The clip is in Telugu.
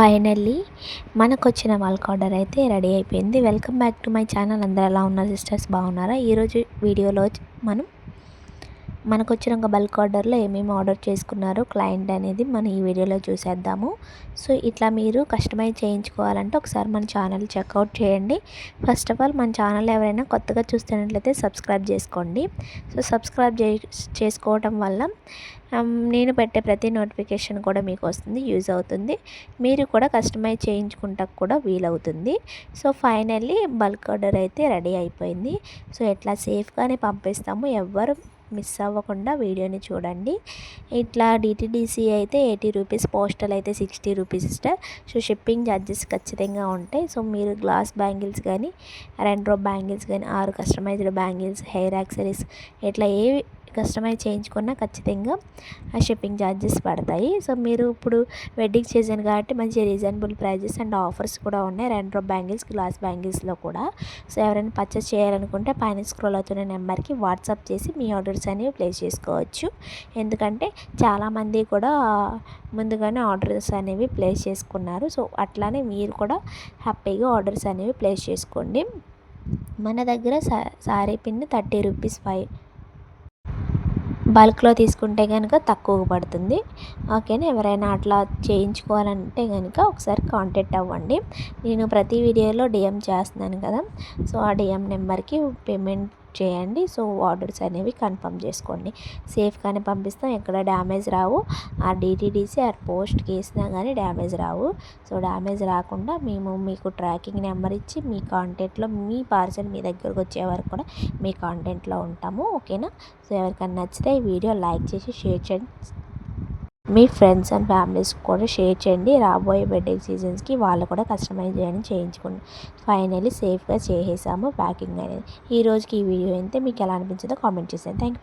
ఫైనల్లీ మనకు వచ్చిన వాల్క్ ఆర్డర్ అయితే రెడీ అయిపోయింది. Welcome back to my channel. అందరు ఎలా ఉన్నారు? సిస్టర్స్ బాగున్నారా? ఈరోజు వీడియోలో మనం మనకు వచ్చిన ఒక బల్క్ ఆర్డర్లో ఏమేమి ఆర్డర్ చేసుకున్నారో క్లయింట్ అనేది మనం ఈ వీడియోలో చూసేద్దాము. సో ఇట్లా మీరు కస్టమైజ్ చేయించుకోవాలంటే ఒకసారి మన ఛానల్ చెక్అవుట్ చేయండి. ఫస్ట్ ఆఫ్ ఆల్ మన ఛానల్ ఎవరైనా కొత్తగా చూస్తున్నట్లయితే సబ్స్క్రైబ్ చేసుకోండి. సో సబ్స్క్రైబ్ చే చేసుకోవటం వల్ల um, నేను పెట్టే ప్రతి నోటిఫికేషన్ కూడా మీకు వస్తుంది యూజ్ అవుతుంది. మీరు కూడా కస్టమైజ్ చేయించుకుంటా కూడా వీలవుతుంది. సో ఫైనల్లీ బల్క్ ఆర్డర్ అయితే రెడీ అయిపోయింది. సో ఎట్లా సేఫ్గానే పంపిస్తాము. ఎవ్వరు మిస్ అవ్వకుండా వీడియోని చూడండి. ఇట్లా డిటీడీసీ అయితే ఎయిటీ రూపీస్ పోస్టల్ అయితే సిక్స్టీ రూపీస్ ఇస్టర్ సో షిప్పింగ్ ఛార్జెస్ ఖచ్చితంగా ఉంటాయి. సో మీరు గ్లాస్ బ్యాంగిల్స్ కానీ రెండ్రో బ్యాంగిల్స్ కానీ ఆరు కస్టమైజ్డ్ బ్యాంగిల్స్ హెయిర్ యాక్సరీస్ ఇట్లా ఏవి కస్టమైజ్ చేయించుకున్నా ఖచ్చితంగా ఆ షిప్పింగ్ ఛార్జెస్ పడతాయి. సో మీరు ఇప్పుడు వెడ్డింగ్ సీజన్ కాబట్టి మంచి రీజనబుల్ ప్రైజెస్ అండ్ ఆఫర్స్ కూడా ఉన్నాయి. రెండ్రో బ్యాంగిల్స్ గ్లాస్ బ్యాంగిల్స్లో కూడా. సో ఎవరైనా పర్చేస్ చేయాలనుకుంటే పైన స్క్రోల్ అవుతున్న నెంబర్కి వాట్సాప్ చేసి మీ ఆర్డర్స్ అనేవి ప్లేస్ చేసుకోవచ్చు. ఎందుకంటే చాలామంది కూడా ముందుగానే ఆర్డర్స్ అనేవి ప్లేస్ చేసుకున్నారు. సో అట్లానే మీరు కూడా హ్యాపీగా ఆర్డర్స్ అనేవి ప్లేస్ చేసుకోండి. మన దగ్గర sorry pin thirty rupees five బల్క్లో తీసుకుంటే కనుక తక్కువ పడుతుంది. ఓకేనా? ఎవరైనా అట్లా చేయించుకోవాలంటే కనుక ఒకసారి కాంటాక్ట్ అవ్వండి. నేను ప్రతి వీడియోలో డిఎం చేస్తున్నాను కదా. సో ఆ డిఎం నెంబర్కి పేమెంట్ చేయండి. సో ఆర్డర్స్ అనేవి కన్ఫర్మ్ చేసుకోండి. సేఫ్గానే పంపిస్తాం. ఎక్కడ డ్యామేజ్ రావు. ఆ డిటీడీసీ ఆ పోస్ట్కి వేసినా కానీ డ్యామేజ్ రావు. సో డ్యామేజ్ రాకుండా మేము మీకు ట్రాకింగ్ నెంబర్ ఇచ్చి మీ కాంటెంట్లో మీ పార్సల్ మీ దగ్గరకు వచ్చే వరకు కూడా మీ కాంటెంట్లో ఉంటాము. ఓకేనా? సో ఎవరికైనా నచ్చితే ఈ వీడియో లైక్ చేసి షేర్ చేయండి. మీ ఫ్రెండ్స్ అండ్ ఫ్యామిలీస్ కూడా షేర్ చేయండి. రాబోయే వెడ్డింగ్ సీజన్స్కి వాళ్ళు కూడా కస్టమైజ్ చేయడం చేయించుకోండి. ఫైనల్లీ సేఫ్గా చేసేసాము ప్యాకింగ్ అనేది. ఈ రోజుకి ఈ వీడియో అయితే మీకు ఎలా అనిపించిందో కామెంట్ చేసాను థ్యాంక్ యూ